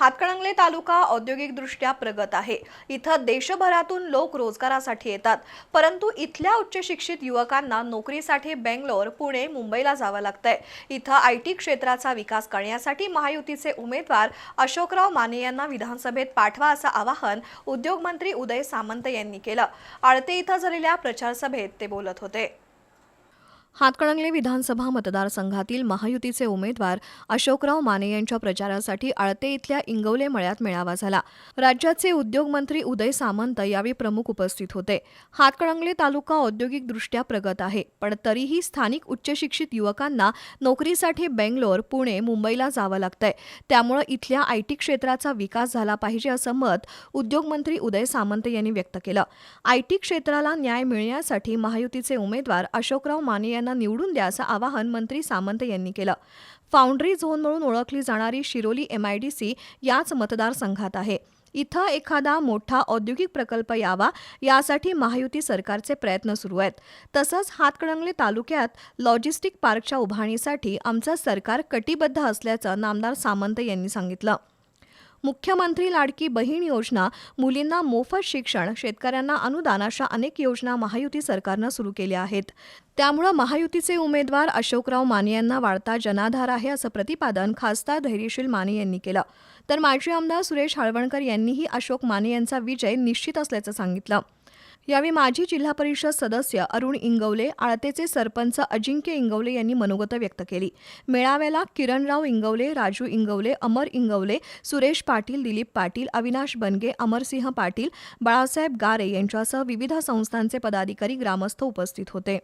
हातकणंगले तालुका औद्योगिकदृष्ट्या प्रगत आहे. इथं देशभरातून लोक रोजगारासाठी येतात. परंतु इथल्या उच्च शिक्षित युवकांना नोकरीसाठी बेंगलोर पुणे मुंबईला जावं लागतंय. इथं आय टी क्षेत्राचा विकास करण्यासाठी महायुतीचे उमेदवार अशोकराव माने यांना विधानसभेत पाठवा असं आवाहन उद्योगमंत्री उदय सामंत यांनी केलं. आळते इथं झालेल्या प्रचारसभेत ते बोलत होते. हातकणंगले विधानसभा मतदारसंघातील महायुतीचे उमेदवार अशोकराव माने यांच्या प्रचारासाठी आळते इथल्या इंगवले मळ्यात मेळावा झाला. राज्याचे उद्योगमंत्री उदय सामंत यावेळी प्रमुख उपस्थित होते. हातकणंगले तालुका औद्योगिकदृष्ट्या प्रगत आहे पण तरीही स्थानिक उच्चशिक्षित युवकांना नोकरीसाठी बेंगलोर पुणे मुंबईला जावं लागतंय. त्यामुळं इथल्या आय टी क्षेत्राचा विकास झाला पाहिजे असं मत उद्योगमंत्री उदय सामंत यांनी व्यक्त केलं. आय टी क्षेत्राला न्याय मिळण्यासाठी महायुतीचे उमेदवार अशोकराव माने यांना निवडून द्या असं आवाहन मंत्री सामंत यांनी केलं. फाउंड्री झोन म्हणून ओळखली जाणारी शिरोली एमआयडीसी याच मतदारसंघात आहे. इथं एखादा मोठा औद्योगिक प्रकल्प यावा यासाठी महायुती सरकारचे प्रयत्न सुरू आहेत. तसंच हातकणंगले तालुक्यात लॉजिस्टिक पार्कच्या उभारणीसाठी आमचं सरकार कटिबद्ध असल्याचं नामदार सामंत यांनी सांगितलं. मुख्यमंत्री लाडकी बहीण योजना मुलींना मोफत शिक्षण शेतकऱ्यांना अनुदान अशा अनेक योजना महायुती सरकारनं सुरू केल्या आहेत. त्यामुळं महायुतीचे उमेदवार अशोकराव माने यांना वाढता जनाधार आहे असं प्रतिपादन खासदार धैर्यशील माने यांनी केलं. तर माजी आमदार सुरेश हळवणकर यांनीही अशोक माने यांचा विजय निश्चित असल्याचं सांगितलं. यावेळी माजी जिल्हा परिषद सदस्य अरुण इंगवले आळतेचे सरपंच अजिंक्य इंगवले यांनी मनोगत व्यक्त केली. मेळाव्याला किरणराव इंगवले राजू इंगवले अमर इंगवले सुरेश पाटील दिलीप पाटील अविनाश बनगे अमरसिंह पाटील बाळासाहेब गारे यांच्यासह विविध संस्थांचे पदाधिकारी ग्रामस्थ उपस्थित होते.